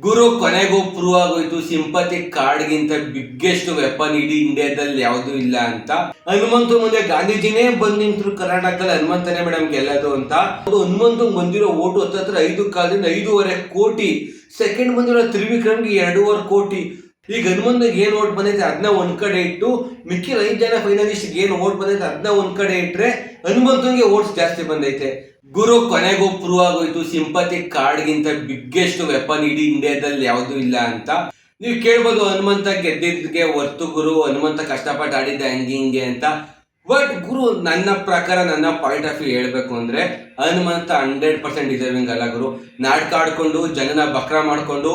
ಗುರು ಕೊನೆಗೂ ಪ್ರೂವ್ ಆಗೋಯ್ತು. Sympathy ಕಾರ್ಡ್ಗಿಂತ biggest weapon ಇಡೀ ಇಂಡಿಯಾದಲ್ಲಿ ಯಾವುದು ಇಲ್ಲ ಅಂತ. ಹನುಮಂತು ಮುಂದೆ ಗಾಂಧೀಜಿನೇ ಬಂದ್ ನಿಂತರು ಕರ್ನಾಟಕದಲ್ಲಿ. ಹನುಮಂತನೇ ಮೇಡಮ್ ಗೆಲ್ಲೋದು ಅಂತ. ಅದು ಹನುಮಂತು ಬಂದಿರೋ ಓಟು ಹತ್ತತ್ರ ಐದು ಕಾಲದಿಂದ ಐದೂವರೆ ಕೋಟಿ. ಸೆಕೆಂಡ್ ಬಂದಿರೋ ತ್ರಿವಿಕ್ರಮ್ಗೆ ಎರಡೂವರೆ ಕೋಟಿ. ಈಗ ಹನುಮಂತಗೆ ಏನ್ ಓಟ್ ಬಂದೈತೆ ಅದನ್ನ ಒಂದ್ ಕಡೆ ಇಟ್ಟು ಮಿಕ್ಕಿ ಐದ್ ಜನ ಫೈನಲಿಸ್ಟ್ ಏನ್ ಓಟ್ ಬಂದೈತೆ ಅದನ್ನ ಒಂದ್ ಕಡೆ ಇಟ್ರೆ ಹನುಮಂತನಿಗೆ ಓಟ್ಸ್ ಜಾಸ್ತಿ ಬಂದೈತೆ. ಗುರು ಕೊನೆಗೂ ಪ್ರೂವ್ ಆಗೋಯ್ತು ಸಿಂಪತಿ ಕಾರ್ಡ್ಗಿಂತ ಬಿಗ್ಗೆಸ್ಟ್ ವೆಪನ್ ಇಡೀ ಇಂಡಿಯಾದಲ್ಲಿ ಯಾವುದು ಇಲ್ಲ ಅಂತ. ನೀವು ಕೇಳ್ಬೋದು ಹನುಮಂತ ಗೆದ್ದಿದ್ದಕ್ಕೆ ಹೊರ್ತು ಗುರು, ಹನುಮಂತ ಕಷ್ಟಪಟ್ಟು ಆಡಿದ್ದ ಹಂಗೆ, ಹಿಂಗೆ ಅಂತ. ಬಟ್ ಗುರು, ನನ್ನ ಪ್ರಕಾರ ನನ್ನ ಪಾಯಿಂಟ್ ಆಫ್ ವ್ಯೂ ಹೇಳ್ಬೇಕು ಅಂದ್ರೆ, ಹನುಮಂತ ಹಂಡ್ರೆಡ್ ಪರ್ಸೆಂಟ್ ಡಿಸರ್ವಿಂಗ್ ಅಲ್ಲ ಗುರು. ನಾಟಕ ಆಡ್ಕೊಂಡು, ಜನನ ಬಕ್ರ ಮಾಡ್ಕೊಂಡು,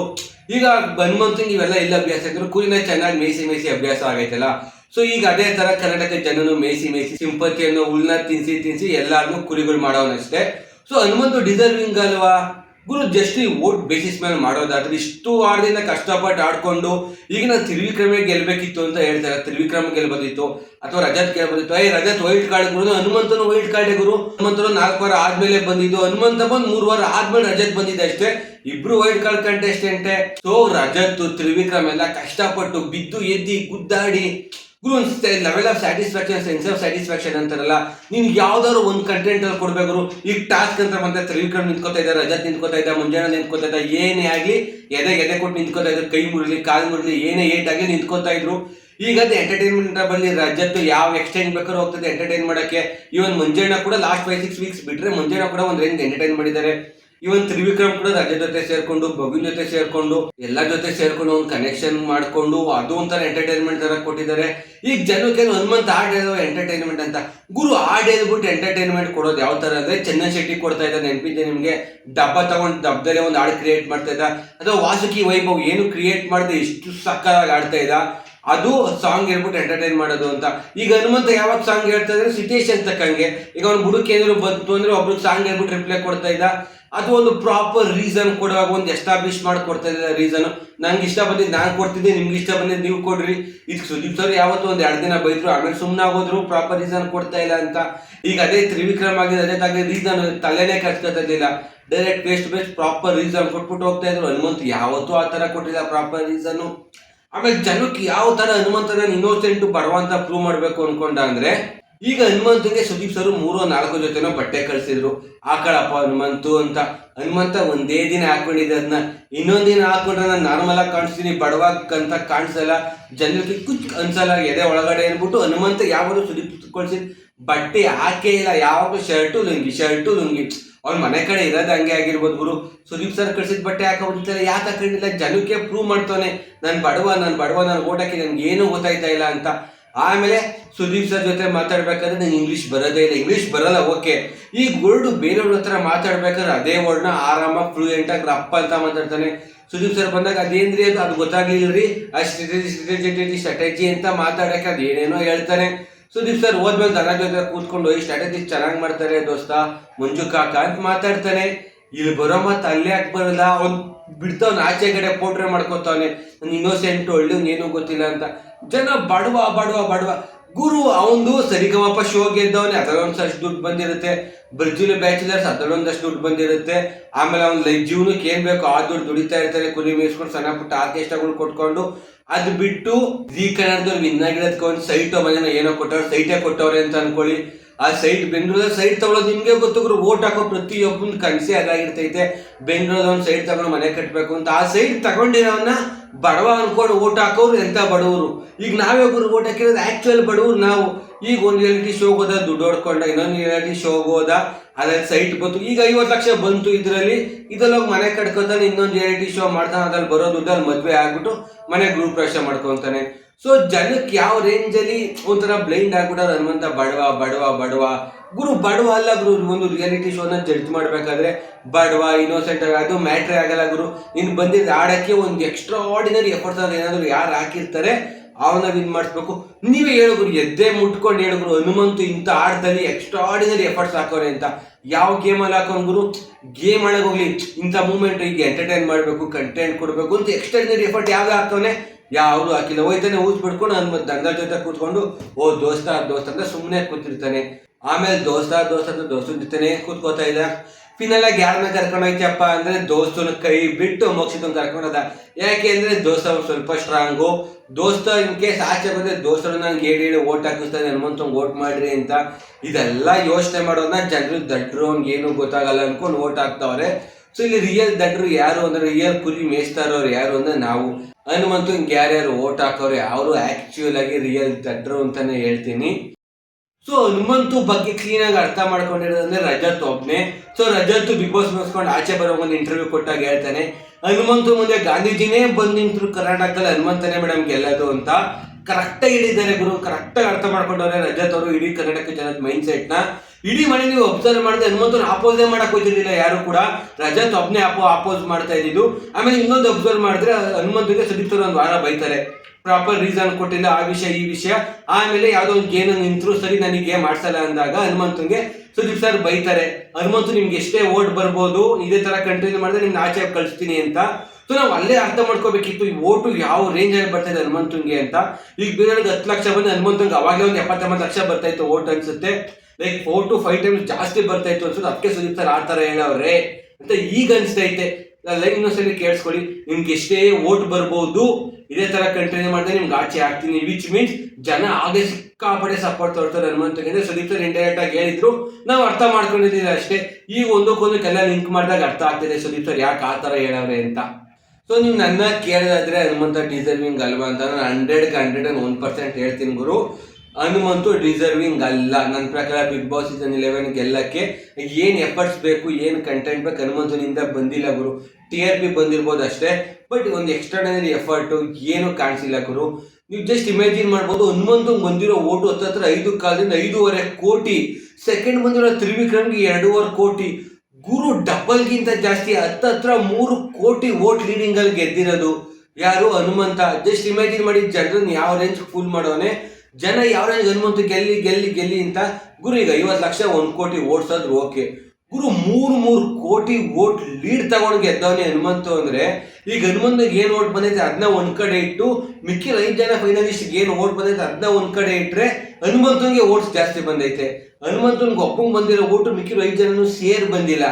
ಈಗ ಹನುಮಂತಂಗೆ ಇವೆಲ್ಲ ಇಲ್ಲ ಅಭ್ಯಾಸ ಇದ್ರು ಕುರಿನ ಚೆನ್ನಾಗಿ ಮೇಯಿಸಿ ಮೇಯಿಸಿ ಅಭ್ಯಾಸ ಆಗೈತಲ್ಲ. ಸೊ ಈಗ ಅದೇ ತರ ಕರ್ನಾಟಕ ಜನನು ಮೇಯಿಸಿ ಮೇಯಿಸಿ ಸಿಂಪತಿಯನ್ನು ಉಳ್ನ ತಿನ್ಸಿ ತಿನ್ಸಿ ಎಲ್ಲಾರನ್ನೂ ಕುರಿಗಳು ಮಾಡೋನಷ್ಟೇ ಸೊ ಹನುಮಂತು ಡಿಸರ್ವಿಂಗ್ ಅಲ್ವಾ? ಗುರು ಜಸ್ಟ್ ಈ ಓಟ್ ಬೇಸಿಸ್ ಮೇಲೆ ಮಾಡೋದಾದ್ರೆ ಇಷ್ಟು ಆಡದಿಂದ ಕಷ್ಟಪಟ್ಟು ಆಡ್ಕೊಂಡು ಈಗ ನಾನು ತ್ರಿವಿಕ್ರಮೇ ಗೆಲ್ಬೇಕಿತ್ತು ಅಂತ ಹೇಳ್ತಾರೆ. ತ್ರಿವಿಕ್ರಮ ಗೆಲ್ಬೋದಿತ್ತು ಅಥವಾ ರಜತ್ ಗೆಲ್ಬೋದಿತ್ತು. ಏ, ರಜತ್ ವೈಲ್ಡ್ ಕಾರ್ಡ್ ಗುರು ಹನುಮಂತನು ವೈಲ್ಡ್ ಕಾರ್ಡ್ ಗುರು. ಹನುಮಂತನು ನಾಲ್ಕು ವಾರ ಆದ್ಮೇಲೆ ಬಂದಿದ್ದು. ಹನುಮಂತ ಬಂದು ಮೂರು ವಾರ ಆದ್ಮೇಲೆ ರಜತ್ ಬಂದಿದ್ದೆ ಅಷ್ಟೇ. ಇಬ್ರು ವೈಲ್ಡ್ ಕಾರ್ಡ್ ಕಂಟೆಸ್ಟೆಂಟೆ ಸೊ ರಜತ್ ತ್ರಿವಿಕ್ರಮ್ ಎಲ್ಲ ಕಷ್ಟಪಟ್ಟು ಬಿದ್ದು ಎದ್ದಿ ಗುದ್ದಾಡಿ ಗುರು ಅನಿಸುತ್ತೆ level of satisfaction sense of satisfaction ಅಂತಾರಲ್ಲ, ನೀನು ಯಾವ್ದಾದ್ರು ಒಂದು ಕಂಟೆಂಟ್ ಅಲ್ಲಿ ಕೊಡ್ಬೇಕು. ಈಗ ಟಾಸ್ಕ್ ಅಂತ ಬಂದ ತ್ರಿವಿಕ್ರಮ್ ನಿಂತ್ಕೋತಾ ಇದ್ದ ರಜಾ ನಿಂತ್ಕೋತಾ ಇದ್ದ, ಮುಂಜಾನೆ ನಿಂತ್ಕೋತಾ ಇದ್ದ, ಏನೇ ಆಗಲಿ, ಎದೆ ಎದೆ ಕೊಟ್ಟು ನಿಂತ್ಕೋತಾ ಇದ್ರು, ಕೈ ಮುರಿಲಿ, ಕಾಲು ಮುರಿಲಿ, ಏನೇ ಏಟ್ ಆಗಲಿ ನಿಂತ್ಕೋತಾ ಇದ್ರು ಈಗ ಅದು ಎಂಟರ್ಟೈನ್ಮೆಂಟ್ ಬಲ್ಲಿ ರಜತ್ ಯಾವ ಎಕ್ಸ್ಟೆಂಡ್ ಬೇಕಾದ್ರೂ ಹೋಗ್ತದೆ ಎಂಟರ್ಟೈನ್ ಮಾಡೋಕ್ಕೆ ಈವನ್ ಮುಂಜಾನೆ ಕೂಡ ಲಾಸ್ಟ್ ಫೈವ್ ಸಿಕ್ಸ್ ವೀಕ್ಸ್ ಬಿಟ್ರೆ ಮುಂಜಾನೆ ಕೂಡ ಒಂದು ರೇಂಜ್ ಎಂಟರ್ಟೈನ್ ಮಾಡಿದ್ದಾರೆ ಇವನ್ ತ್ರಿವಿಕ್ರಮ್ ಕೂಡ ರಜತ್ ಜೊತೆ ಸೇರ್ಕೊಂಡು ಬಬಿನ್ ಜೊತೆ ಸೇರ್ಕೊಂಡು, ಎಲ್ಲ ಜೊತೆ ಸೇರ್ಕೊಂಡು ಒಂದು ಕನೆಕ್ಷನ್ ಮಾಡ್ಕೊಂಡು, ಅದು ಒಂಥರ ಎಂಟರ್ಟೈನ್ಮೆಂಟ್ ತರ ಕೊಟ್ಟಿದ್ದಾರೆ. ಈಗ ಜನಕ್ಕೆ ಹನುಮಂತ ಹಾಡ್ ಎಂಟರ್ಟೈನ್ಮೆಂಟ್ ಅಂತ. ಗುರು ಹಾಡ್ ಹೇಳ್ಬಿಟ್ಟು ಎಂಟರ್ಟೈನ್ಮೆಂಟ್ ಕೊಡೋದು ಯಾವ ತರ ಅಂದ್ರೆ ಚಂದನ್ ಶೆಟ್ಟಿ ಕೊಡ್ತಾ ಇದ್ದ ನೆನಪಿದ್ದೆ ನಿಮ್ಗೆ. ಡಬ್ಬ ತಗೊಂಡು, ಡಬ್ಬದಲ್ಲೇ ಒಂದು ಹಾಡು ಕ್ರಿಯೇಟ್ ಮಾಡ್ತಾ ಇದ್ದ. ಅಥವಾ ವಾಸುಕಿ ವೈಭವ್ ಏನು ಕ್ರಿಯೇಟ್ ಮಾಡದೆ, ಇಷ್ಟು ಸಕ್ಕರಾಗಿ ಆಡ್ತಾ ಇದ್ದ. ಅದು ಸಾಂಗ್ ಹೇಳ್ಬಿಟ್ಟು ಎಂಟರ್ಟೈನ್ ಮಾಡೋದು ಅಂತ. ಈಗ ಹನುಮಂತ ಯಾವಾಗ ಸಾಂಗ್ ಹೇಳ್ತಾ ಇದ್ರೆ ಸಿಚುಯೇಷನ್ ತಕ್ಕಂಗೆ ಈಗ ಅವ್ನು ಬುಡಕ್ಕೆ ಏನಾದ್ರು ಬಂತು ಅಂದ್ರೆ ಒಬ್ರು ಸಾಂಗ್ ಹೇಳ್ಬಿಟ್ಟು ರಿಪ್ಲೈ ಕೊಡ್ತಾ ಇದ್ದ. ಅದು ಒಂದು ಪ್ರಾಪರ್ ರೀಸನ್ ಕೊಡುವಾಗ ಒಂದು ಎಸ್ಟಾಬ್ಲಿಷ್ ಮಾಡಿ ಕೊಡ್ತಾ ಇದ್ದ ರೀಸನ್ ನಂಗೆ ಇಷ್ಟ ಬಂದಿದ್ದು ನಾನು ಕೊಡ್ತಿದ್ದೆ, ನಿಮ್ಗೆ ಇಷ್ಟ ಬಂದಿದ್ದು ನೀವು ಕೊಡ್ರಿ. ಇದಕ್ಕೆ ಸುದೀಪ್ ಸರ್ ಯಾವತ್ತು ಒಂದು ಎರಡು ದಿನ ಬೈದ್ರು, ಆಮೇಲೆ ಸುಮ್ಮನೆ ಆಗೋದ್ರು ಪ್ರಾಪರ್ ರೀಸನ್ ಕೊಡ್ತಾ ಇಲ್ಲ ಅಂತ. ಈಗ ಅದೇ ತ್ರಿವಿಕ್ರಮ್ ಆಗಿದೆ, ಅದೇ ತಾಗಿ ರೀಸನ್ ತಲೆನೇ ಕಟ್ಕೊತಿರ್ಲಿಲ್ಲ direct based based proper reason ಕೊಟ್ಬಿಟ್ಟು ಹೋಗ್ತಾ ಇದ್ರು. ಹನುಮಂತ್ ಯಾವತ್ತೂ ಆ ಥರ ಕೊಟ್ಟಿಲ್ಲ ಪ್ರಾಪರ್ ರೀಸನ್ನು ಆಮೇಲೆ ಜನಕ್ಕೆ ಯಾವ ತರ ಹನುಮಂತನ ಇನ್ನೋಸೆಂಟ್ ಬಡವ ಅಂತ ಪ್ರೂವ್ ಮಾಡಬೇಕು ಅನ್ಕೊಂಡ ಅಂದ್ರೆ, ಈಗ ಹನುಮಂತನಿಗೆ ಸುದೀಪ್ ಸರ್ ಮೂರು ನಾಲ್ಕು ಜೊತೆನೋ ಬಟ್ಟೆ ಕಳ್ಸಿದ್ರು. ಹಾಕಳಪ್ಪ ಹನುಮಂತು ಅಂತ ಹನುಮಂತ ಒಂದೇ ದಿನ ಹಾಕೊಂಡಿದ್ದೆ ಅದನ್ನ ಇನ್ನೊಂದು ದಿನ ಹಾಕೊಂಡ್ರೆ ನಾನು ನಾರ್ಮಲ್ ಆಗಿ ಕಾಣಿಸ್ತೀನಿ ಬಡವಾಗಂತ ಕಾಣಿಸಲ್ಲ. ಜನಕ್ಕೆ ಕುಚ್ ಅನ್ಸಲ್ಲ, ಎದೆ ಒಳಗಡೆ ಅಂದ್ಬಿಟ್ಟು ಹನುಮಂತ ಯಾವಾಗಲೂ ಸುದೀಪ್ ಕಳ್ಸಿದ್ ಬಟ್ಟೆ ಹಾಕೇ ಇಲ್ಲ. ಯಾವಾಗ ಶರ್ಟು ಲುಂಗಿ ಶರ್ಟು ಲುಂಗಿ. ಅವ್ನ ಮನೆ ಕಡೆ ಇರೋದು ಹಂಗೆ ಆಗಿರ್ಬೋದು ಗುರು ಸುದೀಪ್ ಸರ್ ಕಳ್ಸಿದ ಬಟ್ಟೆ ಹಾಕೋಬಿಡ್ತಾರೆ ಯಾಕೆ ಹಾಕೊಂಡಿಲ್ಲ ಜನಕ್ಕೆ ಪ್ರೂವ್ ಮಾಡ್ತಾನೆ ನಾನು ಬಡವ ನಾನು ಬಡವ ನಾನು ಓಟಕ್ಕೆ ನನಗೆ ಏನೂ ಗೊತ್ತಾಯ್ತಾ ಇಲ್ಲ ಅಂತ ಆಮೇಲೆ ಸುದೀಪ್ ಸರ್ ಜೊತೆ ಮಾತಾಡ್ಬೇಕಾದ್ರೆ ನಂಗೆ ಇಂಗ್ಲೀಷ್ ಬರೋದೇ ಇಲ್ಲ ಇಂಗ್ಲೀಷ್ ಬರಲ್ಲ ಓಕೆ ಈ ವರ್ಡ್ ಬೇರೆಯವ್ರ ಹತ್ರ ಮಾತಾಡ್ಬೇಕಾದ್ರೆ ಅದೇ ವರ್ಡ್ನ ಆರಾಮಾಗಿ ಫ್ಲೂಯೆಂಟ್ ಆಗಿ ರಪ್ಪ ಅಂತ ಮಾತಾಡ್ತಾನೆ ಸುದೀಪ್ ಸರ್ ಬಂದಾಗ ಅದೇನ್ರಿ ಅದು ಅದು ಗೊತ್ತಾಗ್ಲಿಲ್ಲ ರೀ ಆ ಸ್ಟ್ರಾಟಜಿ ಸ್ಟ್ರಾಟಜಿ ಸ್ಟ್ರಾಟಜಿ ಅಂತ ಮಾತಾಡಕ್ಕೆ ಅದೇನೇನೋ ಹೇಳ್ತಾನೆ ಸುದೀಪ್ ಸರ್, ಓದ್ಬೇಕು ದನ ಜೊತೆ ಕೂತ್ಕೊಂಡು ಸ್ಟ್ರಾಟಜಿ ಚೆನ್ನಾಗಿ ಮಾಡ್ತಾರೆ ದೋಸ್ತ. ಮಂಜು ಕಾಕ ಅಂತ ಮಾತಾಡ್ತಾನೆ. ಇಲ್ಲಿ ಬರೋ ಮತ್ತೆ ಅಲ್ಲೇ ಯಾಕೆ ಬರಲ್ಲ? ಅವ್ನು ಬಿಡ್ತಾವ್ನ ಆಚೆ ಕಡೆ ಪೋಟ್ರೆ ಮಾಡ್ಕೊತಾವನೆ. ನಾನು ಇನ್ನೋಸೆಂಟ್ ಒಳ್ಳೆ ಏನೂ ಗೊತ್ತಿಲ್ಲ ಅಂತ. ಜನ ಬಡವ ಬಡವ ಬಡವ. ಗುರು ಅವಂದು ಸರಿಗಮಪ ಶೋ ಗೆದ್ದವನೇ ಅದರೊಂದಷ್ಟು ದುಡ್ಡು ಬಂದಿರುತ್ತೆ. ಬ್ರಿಜಿಲ್ ಬ್ಯಾಚುಲರ್ಸ್ ಅದರೊಂದಷ್ಟು ದುಡ್ಡು ಬಂದಿರುತ್ತೆ. ಆಮೇಲೆ ಅವ್ನ ಲೈಫ್ ಜೀವನಕ್ಕೆ ಏನ್ ಬೇಕೋ ಆ ದುಡ್ಡು ದುಡಿತಾ ಇರ್ತಾರೆ ಕುರಿ ಮೇಯಿಸ್ಕೊಂಡು ಸಣ್ಣ ಪುಟ್ಟ ಆರ್ಕೆಸ್ಟ್ರಾಗಳು ಕೊಟ್ಕೊಂಡು ಅದು ಬಿಟ್ಟು ಜಿ ಕನ್ನಡದವ್ರು ವಿನ್ ಆಗಿರೋದಕ್ಕೆ ಒಂದು ಸೈಟ್ ಮನೇನ ಏನೋ ಕೊಟ್ಟವ್ರು ಸೈಟೇ ಕೊಟ್ಟವ್ರೆ ಅಂತ ಅನ್ಕೊಳ್ಳಿ. ಆ ಸೈಟ್ ಬೆಂಗಳೂರಲ್ಲಿ ಸೈಟ್ ತಗೊಳ್ಳೋದು ನಿಮಗೆ ಗೊತ್ತು ಓಟ್ ಹಾಕೋ ಪ್ರತಿಯೊಬ್ಬನ ಕನಸೇ ಅದಾಗಿರ್ತೈತೆ. ಬೆಂಗಳೂರದ ಒಂದು ಸೈಟ್ ತಗೊಂಡು ಮನೆ ಕಟ್ಟಬೇಕು ಅಂತ. ಆ ಸೈಟ್ ತಗೊಂಡಿರೋವನ್ನ ಬಡವ ಅನ್ಕೊಂಡು ಓಟ್ ಹಾಕೋರು ಎಂಥ ಬಡವರು? ಈಗ ನಾವೇ ಒಬ್ಬರು ಓಟ್ ಹಾಕಿರೋದು ಆಕ್ಚುಯಲ್ ಬಡವರು ನಾವು. ಈಗ ಒಂದು ರಿಯಾಲಿಟಿ ಶೋಗೆ ಹೋದ, ದುಡ್ಡು ಹೊಡ್ಕೊಂಡ, ಇನ್ನೊಂದು ರಿಯಾಲಿಟಿ ಶೋಗೆ ಹೋದ. ಅದ್ರಲ್ಲಿ ಸೈಟ್ ಬಂತು. ಈಗ ಐವತ್ತು ಲಕ್ಷ ಬಂತು ಇದರಲ್ಲಿ. ಹೋಗಿ ಮನೆ ಕಟ್ಕೊತಾನೆ, ಇನ್ನೊಂದು ರಿಯಾಲಿಟಿ ಶೋ ಮಾಡ್ತಾನೆ, ಅದ್ರಲ್ಲಿ ಬರೋ ದುಡ್ಡಲ್ಲಿ ಮದುವೆ ಆಗ್ಬಿಟ್ಟು ಮನೆ ಗೃಹ ಪ್ರವೇಶ ಮಾಡ್ಕೊಂತಾನೆ. ಸೊ ಜನಕ್ಕೆ ಯಾವ ರೇಂಜಲ್ಲಿ ಒಂಥರ ಬ್ಲೈಂಡ್ ಆಗ್ಬಿಟ್ಟು ಹನುಮಂತ ಬಡವ ಬಡವ ಬಡವ. ಗುರು ಬಡವ ಅಲ್ಲ ಗುರು, ಒಂದು ರಿಯಾಲಿಟಿ ಶೋನ ಜಡ್ಜ್ ಮಾಡ್ಬೇಕಾದ್ರೆ ಬಡವ ಇನ್ನೋಸೆಂಟ್ ಅದು ಮ್ಯಾಟ್ರೇ ಆಗಲ್ಲ ಗುರು. ನೀನು ಬಂದಿದ್ದ ಆಡಕ್ಕೆ ಒಂದು ಎಕ್ಸ್ಟ್ರಾ ಆರ್ಡಿನರಿ ಎಫರ್ಟ್ಸ್ ಏನಾದ್ರು ಯಾರು ಹಾಕಿರ್ತಾರೆ? ಅವನ್ನ ವಿನ್ ಮಾಡಿಸ್ಬೇಕು. ನೀವೇ ಹೇಳುಗ್ರು ಎದ್ದೆ ಮುಟ್ಕೊಂಡು ಹೇಳಿದ್ರು ಹನುಮಂತು ಇಂಥ ಆಟದಲ್ಲಿ ಎಕ್ಸ್ಟ್ರಾ ಆರ್ಡಿನರಿ ಎಫರ್ಟ್ಸ್ ಹಾಕೋರೆ ಅಂತ. ಯಾವ ಗೇಮಲ್ಲಿ ಹಾಕೊಂಡ್ರು ಗೇಮ್ ಒಳಗೆ ಹೋಗ್ಲಿ, ಇಂಥ ಮೂಮೆಂಟ್ ಈಗ ಎಂಟರ್ಟೈನ್ ಮಾಡಬೇಕು ಕಂಟೆಂಟ್ ಕೊಡಬೇಕು ಅಂತ ಎಕ್ಸ್ಟ್ರಾಡಿನರಿ ಎಫರ್ಟ್ ಯಾವ್ದು ಹಾಕೋನೆ? ಯಾವುದು ಹಾಕಿಲ್ಲ. ಹೋಯ್ತಾನೆ ಊಸ್ ಬಿಡ್ಕೊಂಡು ನನ್ನ ದಂಡ ಜೊತೆ ಕೂತ್ಕೊಂಡು, ಓ ದೋಸ್ತ ದೋಸ್ತ ಅಂತ ಸುಮ್ಮನೆ ಕೂತಿರ್ತಾನೆ. ಆಮೇಲೆ ದೋಸ್ತ ದೋಸ್ತ ಅಂತ ದೋಸ್ತನ ಜೊತೆನೇ ಕೂತ್ಕೋತಾ ಇದ್ದ. ಫಿನಲ್ ಆಗಿ ಯಾರನ್ನ ಕರ್ಕೊಂಡು ಹೋಯ್ತಪ್ಪ ಅಂದ್ರೆ ದೋಸ್ತನ ಕೈ ಬಿಟ್ಟು ಮೋಕ್ಷಿತನ ಕರ್ಕೊಂಡದ. ಯಾಕೆ ಅಂದ್ರೆ ದೋಸ್ತ ಸ್ವಲ್ಪ ಸ್ಟ್ರಾಂಗು ದೋಸ್ತ, ಇನ್ ಕೇಸ್ ಆಚೆ ಬಂದ್ರೆ ದೋಸ್ತರು ನಂಗೆ ಹೇಳಿ ಹೇಳಿ ಓಟ್ ಹಾಕಿಸ್ತಾನೆ ಹನುಮಂತಂಗೆ ಓಟ್ ಮಾಡ್ರಿ ಅಂತ ಇದೆಲ್ಲ ಯೋಚನೆ ಮಾಡೋದನ್ನ ಜನರು ದಡ್ರು ಅವ್ನಿಗೆ ಏನು ಗೊತ್ತಾಗಲ್ಲ ಅನ್ಕೊಂಡು ಓಟ್ ಹಾಕ್ತಾವ್ರೆ. ಸೊ ಇಲ್ಲಿ ರಿಯಲ್ ದಡ್ರು ಯಾರು ಅಂದ್ರೆ ರಿಯಲ್ ಕುರಿ ಮೇಯಿಸ್ತಾ ಯಾರು ಅಂದ್ರೆ ನಾವು. ಹನುಮಂತು ಯಾರ್ಯಾರು ಓಟ್ ಹಾಕೋರು ಅವರು ಆಕ್ಚುಯಲ್ ಆಗಿ ರಿಯಲ್ ದಡ್ರು ಅಂತಾನೆ ಹೇಳ್ತೀನಿ. ಸೊ ಹನುಮಂತು ಬಗ್ಗೆ ಕ್ಲೀನಾಗಿ ಅರ್ಥ ಮಾಡ್ಕೊಂಡಿರೋದಂದ್ರೆ ರಜತ್ ಒಬ್ನೇ. ಸೊ ರಜತ್ ಬಿಗ್ ಬಾಸ್ ಮುಗಿಸ್ಕೊಂಡು ಆಚೆ ಬರೋ ಒಂದು ಇಂಟರ್ವ್ಯೂ ಕೊಟ್ಟಾಗ ಹೇಳ್ತಾನೆ. ಹನುಮಂತು ಮುಂದೆ ಗಾಂಧೀಜಿನೇ ಬಂದು ನಿಂತರು ಕರ್ನಾಟಕದಲ್ಲಿ ಹನುಮಂತನೇ ಮೇಡಮ್ ಗೆಲ್ಲೋದು ಅಂತ ಕರೆಕ್ಟಾಗಿ ಹೇಳಿದ್ದಾರೆ ಗುರು ಕರೆಕ್ಟಾಗಿ ಅರ್ಥ ಮಾಡ್ಕೊಂಡವ್ರೆ ರಜತ್ ಅವರು ಇಡೀ ಕರ್ನಾಟಕ ಜನದ ಮೈಂಡ್ ಸೆಟ್ನ. ಇಡೀ ಮನೆ ನೀವು ಅಬ್ಸರ್ವ್ ಮಾಡಿದ್ರೆ ಹನುಮಂತನ ಅಪೋಸೇ ಮಾಡಕ್ ಹೋಗ್ತಿರ್ಲಿಲ್ಲ ಯಾರು ಕೂಡ. ರಜತ್ ಒಬ್ನೇ ಅಪೋ ಆಪೋಸ್ ಮಾಡ್ತಾ ಇದ್ದಿದ್ದು. ಆಮೇಲೆ ಇನ್ನೊಂದು ಅಬ್ಸರ್ವ್ ಮಾಡಿದ್ರೆ ಹನುಮಂತಿಗೆ ಸುದೀಪ್ ಒಂದು ವಾರ ಬೈತಾರೆ. ಪ್ರಾಪರ್ ರೀಸನ್ ಕೊಟ್ಟಿಲ್ಲ ಆ ವಿಷಯ, ಈ ವಿಷಯ. ಆಮೇಲೆ ಯಾವುದೋ ಒಂದು ಗೇಮ್ ನಿಂತರು, ಸರಿ, ನನಗೆ ಗೇಮ್ ಅಂದಾಗ ಹನುಮಂತಂಗೆ ಸುದೀಪ್ ಸರ್ ಬೈತಾರೆ. ಹನುಮಂತು, ನಿಮ್ಗೆ ಎಷ್ಟೇ ಓಟ್ ಬರ್ಬೋದು, ಇದೇ ತರ ಕಂಟಿನ್ಯೂ ಮಾಡಿದ್ರೆ ನಿಮ್ಗೆ ಆಚೆ ಕಳಿಸ್ತೀನಿ ಅಂತ. ಸೊ ನಾವು ಅಲ್ಲೇ ಅರ್ಥ ಮಾಡ್ಕೋಬೇಕಿತ್ತು, ಈ ಓಟು ಯಾವ ರೇಂಜ್ ಅಲ್ಲಿ ಬರ್ತಾ ಇದೆ ಅಂತ. ಈಗ ಬೇರೆಯವ್ರಿಗೆ ಹತ್ತು ಲಕ್ಷ ಬಂದು ಹನುಮಂತಂಗೆ ಅವಾಗಲೇ ಒಂದು ಎಪ್ಪತ್ತೊಂಬತ್ತು ಲಕ್ಷ ಬರ್ತಾ ಇತ್ತು ಓಟ್ ಅನ್ಸುತ್ತೆ. Like four to five times ಜಾಸ್ತಿ ಬರ್ತಾ ಇತ್ತು ಅನ್ಸುತ್ತೆ. ಅದಕ್ಕೆ ಸುದೀಪ್ ಸರ್ ಆ ಥರ ಹೇಳವ್ರೆ ಅಂತ ಈಗ ಅನಿಸ್ತೈತೆ. ಲೈನ್ ಇನ್ನೊಂದ್ಸಲಿ ಕೇಳಿಸ್ಕೊಳ್ಳಿ. ನಿಮ್ಗೆ ಎಷ್ಟೇ ಓಟ್ ಬರ್ಬೋದು ಇದೇ ತರ ಕಂಟಿನ್ಯೂ ಮಾಡಿದ್ರೆ ನಿಮ್ಗೆ ಆಚೆ ಹಾಕ್ತೀನಿ ವಿಚ್ ಮೀನ್ಸ್ ಜನ ಆಗೇ ಸಿಕ್ಕಾಪಟ್ಟೆ ಸಪೋರ್ಟ್ ತೋರ್ತಾರೆ ಹನುಮಂತ ಅಂದ್ರೆ ಸುದೀಪ್ ಸರ್ ಇಂಡೈರೆಕ್ಟ್ ಆಗಿ ಹೇಳಿದ್ರು. ನಾವು ಅರ್ಥ ಮಾಡ್ಕೊಂಡಿದ್ದೀವಿ ಅಷ್ಟೇ. ಈಗ ಒಂದಕ್ಕೊಂದಕ್ಕೆಲ್ಲ ಲಿಂಕ್ ಮಾಡಿದಾಗ ಅರ್ಥ ಆಗ್ತಿದೆ ಸುದೀಪ್ ಸರ್ ಯಾಕೆ ಆ ಥರ ಹೇಳವ್ರೆ ಅಂತ. ಸೊ ನೀವು ನನ್ನ ಕೇಳಿದ್ರೆ ಹನುಮಂತ ಡಿಸರ್ವಿಂಗ್ ಅಲ್ವಾ ಅಂತ ನಾನು ಹಂಡ್ರೆಡ್ಗೆ ಹಂಡ್ರೆಡ್ ಅಂಡ್ ಒನ್ ಪರ್ಸೆಂಟ್ ಹೇಳ್ತೀನಿ ಗುರು. ಹನುಮಂತು ಡಿಸರ್ವಿಂಗ್ ಅಲ್ಲ. ನನ್ನ ಪ್ರಕಾರ ಬಿಗ್ ಬಾಸ್ ಸೀಸನ್ ಇಲೆವೆನ್ ಗೆಲ್ಲಕ್ಕೆ ಏನು ಎಫರ್ಟ್ಸ್ ಬೇಕು, ಏನು ಕಂಟೆಂಟ್ ಬೇಕು ಹನುಮಂತನಿಂದ ಬಂದಿಲ್ಲ ಗುರು. ಟಿ ಆರ್ ಪಿ ಬಂದಿರ್ಬೋದು ಅಷ್ಟೇ ಬಟ್ ಒಂದು ಎಕ್ಸ್ಟ್ರಾಡನರಿ ಎಫರ್ಟು ಏನು ಕಾಣಿಸಿಲ್ಲ ಗುರು. ನೀವು ಜಸ್ಟ್ ಇಮ್ಯಾಜಿನ್ ಮಾಡ್ಬೋದು ಹನುಮಂತು ಬಂದಿರೋ ಓಟು ಹತ್ತತ್ರ ಐದು ಕಾಲದಿಂದ ಐದೂವರೆ ಕೋಟಿ ಸೆಕೆಂಡ್ ಬಂದಿರೋ ತ್ರಿವಿಕ್ರಮ್ಗೆ ಎರಡೂವರೆ ಕೋಟಿ. ಗುರು ಡಬಲ್ಗಿಂತ ಜಾಸ್ತಿ ಹತ್ತತ್ರ ಮೂರು ಕೋಟಿ ವೋಟ್ ಲೀಡಿಂಗ್ ಅಲ್ಲಿ ಗೆದ್ದಿರೋದು. ಯಾರು? ಹನುಮಂತ. ಜಸ್ಟ್ ಇಮ್ಯಾಜಿನ್ ಮಾಡಿ ಜನರನ್ನ ಯಾವ ರೇಂಜ್ ಫುಲ್ ಮಾಡೋನೆ? ಜನ ಯಾವ ರೇಂಜ್ ಹನುಮಂತ ಗೆಲ್ಲಿ ಗೆಲ್ಲಿ ಗೆಲ್ಲಿ ಅಂತ. ಗುರು, ಈಗ ಐವತ್ತು ಲಕ್ಷ ಒಂದು ಕೋಟಿ ಓಟ್ಸೋದ್ರು ಓಕೆ ಗುರು ಮೂರು ಮೂರು ಕೋಟಿ ಓಟ್ ಲೀಡ್ ತಗೊಂಡು ಗೆದ್ದವನೇ ಹನುಮಂತು ಅಂದ್ರೆ, ಈಗ ಹನುಮಂತಗೆ ಏನು ಓಟ್ ಬಂದೈತೆ ಅದನ್ನ ಒಂದ್ ಕಡೆ ಇಟ್ಟು ಮಿಕ್ಕಿ ಐದು ಜನ ಫೈನಲಿಸ್ಟ್ ಏನು ಓಟ್ ಬಂದೈತೆ ಅದನ್ನ ಒಂದ್ ಕಡೆ ಇಟ್ಟರೆ ಹನುಮಂತನ್ಗೆ ಓಟ್ಸ್ ಜಾಸ್ತಿ ಬಂದೈತೆ. ಹನುಮಂತನ್ಗೆ ಒಬ್ಬಂಗ್ ಬಂದಿರೋ ಓಟು ಮಿಕ್ಕಿ ಐದು ಜನನು ಸೇರ್ ಬಂದಿಲ್ಲ.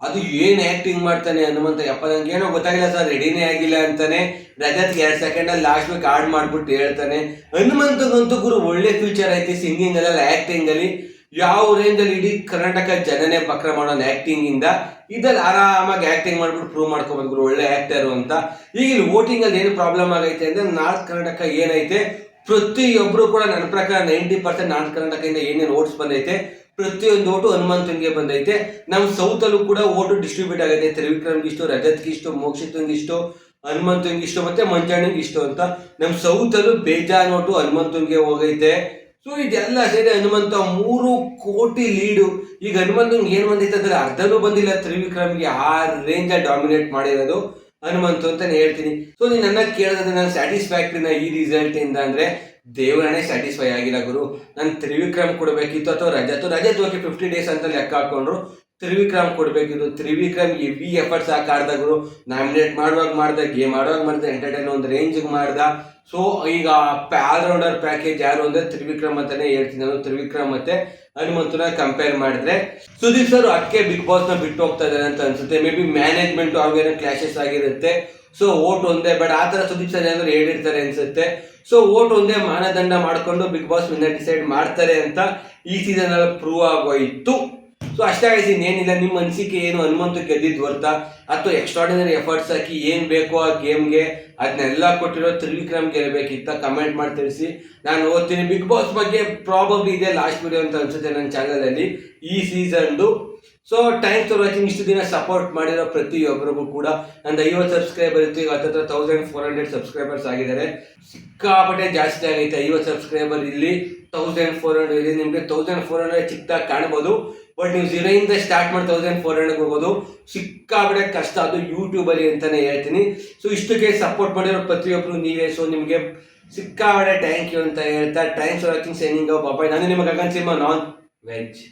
ಅದು ಏನ್ ಆಕ್ಟಿಂಗ್ ಮಾಡ್ತಾನೆ ಹನುಮಂತ, ಯಪ್ಪ ನಂಗೆ ಏನೋ ಗೊತ್ತಾಗಿಲ್ಲ ಸರ್ ರೆಡಿನೇ ಆಗಿಲ್ಲ ಅಂತಾನೆ ರಜತ್ಗೆ ಎರಡ್ ಸೆಕೆಂಡ್ ಅಲ್ಲಿ ಲಾಸ್ಟ್ ವೀಕ್ ಆಡ್ ಮಾಡ್ಬಿಟ್ಟು ಹೇಳ್ತಾನೆ. ಹನುಮಂತಗಂತೂ ಗುರು ಒಳ್ಳೆ ಫ್ಯೂಚರ್ ಐತಿ ಸಿಂಗಿಂಗ್ ಅಲ್ಲ ಆಕ್ಟಿಂಗ್ ಅಲ್ಲಿ. ಯಾವ ರೇಂಜಲ್ಲಿ ಇಡೀ ಕರ್ನಾಟಕ ಜನನೇ ಪಕ್ರ ಮಾಡೋನ್ ಆಕ್ಟಿಂಗ್ ಇಂದ ಇದ್ರಲ್ಲಿ ಆರಾಮಾಗಿ ಆಕ್ಟಿಂಗ್ ಮಾಡ್ಬಿಟ್ಟು ಪ್ರೂವ್ ಮಾಡ್ಕೊಬಂದ್ರು ಒಳ್ಳೆ ಆಕ್ಟರ್ ಅಂತ. ಈಗ ಇಲ್ಲಿ ವೋಟಿಂಗ್ ಅಲ್ಲಿ ಏನು ಪ್ರಾಬ್ಲಮ್ ಆಗೈತೆ ಅಂದ್ರೆ ನಾರ್ತ್ ಕರ್ನಾಟಕ ಏನೈತೆ? ಪ್ರತಿಯೊಬ್ರು ಕೂಡ ನನ್ನ ಪ್ರಕಾರ ನೈಂಟಿ ಪರ್ಸೆಂಟ್ ನಾರ್ತ್ ಕರ್ನಾಟಕದಿಂದ ಏನೇನು ಓಟ್ಸ್ ಬಂದೈತೆ, ಪ್ರತಿಯೊಂದು ಓಟು ಹನುಮಂತನ್ಗೆ ಬಂದೈತೆ. ನಮ್ಮ ಸೌತ್ ಅಲ್ಲೂ ಕೂಡ ಓಟು ಡಿಸ್ಟ್ರಿಬ್ಯೂಟ್ ಆಗೈತೆ. ತ್ರಿವಿಕ್ರಮ್ಗೆ ಇಷ್ಟು, ರಜತ್ಗೆ ಇಷ್ಟು, ಮೋಕ್ಷಿತಂಗೆ ಇಷ್ಟು ಹನುಮಂತಂಗೆ ಇಷ್ಟು ಮತ್ತೆ ಮಂಜಾಣಿಗೆ ಇಷ್ಟು ಅಂತ. ನಮ್ಮ ಸೌತ್ ಅಲ್ಲೂ ಬೇಜಾನ್ ಓಟು ಹನುಮಂತನ್ಗೆ ಹೋಗೈತೆ. ಸೊ ಇದೆಲ್ಲ ಸೇರಿ ಹನುಮಂತ ಮೂರು ಕೋಟಿ ಲೀಡು ಈಗ ಹನುಮಂತನ್ ಏನ್ ಬಂದಿತ್ತು ಅಂದ್ರೆ ಅರ್ಧನೂ ಬಂದಿಲ್ಲ. ತ್ರಿವಿಕ್ರಮ್ಗೆ ಆ ರೇಂಜ್ ಡಾಮಿನೇಟ್ ಮಾಡಿರೋದು ಹನುಮಂತು ಅಂತಾನೆ ಹೇಳ್ತೀನಿ. ಸೊ ನೀನು ನನ್ನ ಕೇಳಿದ್ರೆ ನಾನು ಸ್ಯಾಟಿಸ್ಫ್ಯಾಕ್ಟ್ರಿನ ಈ ರಿಸಲ್ಟ್ ಇಂದ ಅಂದ್ರೆ ದೇವರನ್ನೇ ಸ್ಯಾಟಿಸ್ಫೈ ಆಗಿಲ್ಲ ಗುರು. ನಾನು ತ್ರಿವಿಕ್ರಮ್ ಕೊಡಬೇಕಿತ್ತು ಅಥವಾ ರಜತ್ ರಜಾ ಓಕೆ ಫಿಫ್ಟಿ ಡೇಸ್ ಅಂತ ಲೆಕ್ಕ ಹಾಕೊಂಡ್ರು. ತ್ರಿವಿಕ್ರಮ್ ಕೊಡಬೇಕಿದ್ರು. ತ್ರಿವಿಕ್ರಮ್ ಎವಿ ಎಫರ್ಟ್ಸ್ ಹಾಕಿ ನಾಮಿನೇಟ್ ಮಾಡುವಾಗ ಮಾಡ್ದ ಗೇಮ್ ಆಡುವಾಗ ಮಾಡ್ದ ಎಂಟರ್ಟೈನ್ ಒಂದು ರೇಂಜ್ಗೆ ಮಾಡ್ದ. ಸೊ ಈಗ ಆಲ್ರೌಂಡರ್ ಪ್ಯಾಕೇಜ್ ಯಾರು ಅಂದ್ರೆ ತ್ರಿವಿಕ್ರಮ್ ಅಂತಾನೆ ಹೇಳ್ತೀನಿ ನಾನು. ತ್ರಿವಿಕ್ರಮ್ ಮತ್ತೆ ಹನುಮಂತನ ಕಂಪೇರ್ ಮಾಡಿದ್ರೆ. ಸುದೀಪ್ ಸರ್ ಅದಕ್ಕೆ ಬಿಗ್ನ ಬಿಟ್ಟು ಹೋಗ್ತಾ ಇದ್ದಾರೆ ಅಂತ ಅನ್ಸುತ್ತೆ. ಮೇ ಬಿ ಮ್ಯಾನೇಜ್ಮೆಂಟ್ ಅವ್ರಿಗೇನೋ ಕ್ಲಾಶಸ್ ಆಗಿರುತ್ತೆ. ಸೊ ಓಟ್ ಒಂದೇ ಬಟ್ ಆ ತರ ಸುದೀಪ್ ಸರ್ ಏನಾದ್ರು ಹೇಳಿರ್ತಾರೆ ಅನ್ಸುತ್ತೆ. ಸೊ ಓಟ್ ಒಂದೇ ಮಾನದಂಡ ಮಾಡ್ಕೊಂಡು ಬಿಗ್ ಬಾಸ್ ವಿನ್ನರ್ ಡಿಸೈಡ್ ಮಾಡ್ತಾರೆ ಅಂತ ಈ ಸೀಸನ್ ಅಲ್ಲಿ ಪ್ರೂವ್ ಆಗೋಯ್ತು. ಸೊ ಅಷ್ಟೇ ಆಯ್ತು ಏನಿಲ್ಲ, ನಿಮ್ಮ ಅನಿಸಿಕೆ ಏನು ಹನುಮಂತ ಗೆದ್ದಿದ್ದು ವರ್ತ ಅಥವಾ ಎಕ್ಸ್ಟ್ರಾಡಿನರಿ ಎಫರ್ಟ್ಸ್ ಹಾಕಿ ಏನು ಬೇಕೋ ಆ ಗೇಮ್ಗೆ ಅದನ್ನೆಲ್ಲ ಕೊಟ್ಟಿರೋ ತ್ರಿವಿಕ್ರಮ್ ಗೆಲ್ಲಬೇಕಿತ್ತ ಕಮೆಂಟ್ ಮಾಡಿ ತಿಳಿಸಿ. ನಾನು ಓದ್ತೀನಿ ಬಿಗ್ ಬಾಸ್ ಬಗ್ಗೆ ಪ್ರಾಬಬ್ಲಿ ಇದೆ ಲಾಸ್ಟ್ ವಿಡಿಯೋ ಅಂತ ಅನ್ಸುತ್ತೆ ನನ್ನ ಚಾನಲಲ್ಲಿ ಈ ಸೀಸನ್ದು ಸೊ ಟೈಮ್ಸ್ ಫಾರ್ ವಾಚಿಂಗ್ ಇಷ್ಟು ದಿನ ಸಪೋರ್ಟ್ ಮಾಡಿರೋ ಪ್ರತಿಯೊಬ್ಬರಿಗೂ ಕೂಡ ನಂದು ಐವತ್ತು ಸಬ್ಸ್ಕ್ರೈಬರ್ ಇತ್ತು, ಈಗ ಹತ್ತತ್ರ ತೌಸಂಡ್ ಫೋರ್ ಹಂಡ್ರೆಡ್ ಸಬ್ಸ್ಕ್ರೈಬರ್ಸ್ ಆಗಿದ್ದಾರೆ. ಸಿಕ್ಕಾಪಟ್ಟೆ ಜಾಸ್ತಿ ಆಗೈತೆ, ಐವತ್ತು ಸಬ್ಸ್ಕ್ರೈಬರ್ ಇಲ್ಲಿ ತೌಸಂಡ್ ಫೋರ್ ಹಂಡ್ರೆಡ್ ಇಲ್ಲಿ ನಿಮಗೆ ತೌಸಂಡ್ ಫೋರ್ ಹಂಡ್ರೆಡ್ ಚಿಕ್ಕದಾಗಿ ಕಾಣ್ಬೋದು. ಬಟ್ ನೀವು ಝೀರೋಯಿಂದ ಸ್ಟಾರ್ಟ್ ಮಾಡಿ ತೌಸಂಡ್ ಫೋರ್ ಹಂಡ್ರೆಡ್ ಹೋಗೋದು ಸಿಕ್ಕಾಬಿಡೆ ಕಷ್ಟ. ಅದು ಯೂಟ್ಯೂಬಲ್ಲಿ ಅಂತಲೇ ಹೇಳ್ತೀನಿ. ಸೊ ಇಷ್ಟಕ್ಕೆ ಸಪೋರ್ಟ್ ಮಾಡಿರೋ ಪ್ರತಿಯೊಬ್ಬರು ನೀವೇ. ಸೊ ನಿಮಗೆ ಸಿಕ್ಕಾಬಿಡೆ ಥ್ಯಾಂಕ್ ಯು ಅಂತ ಹೇಳ್ತಾ. ಥ್ಯಾಂಕ್ಸ್ ಫಾರ್ ಸೈನಿಂಗ್ ಬಾಬಾಯ್ ನಾನು ನಿಮ್ಮ ಗಗನ್ ಸಿಂಹ ನಾನ್ ವೆಜ್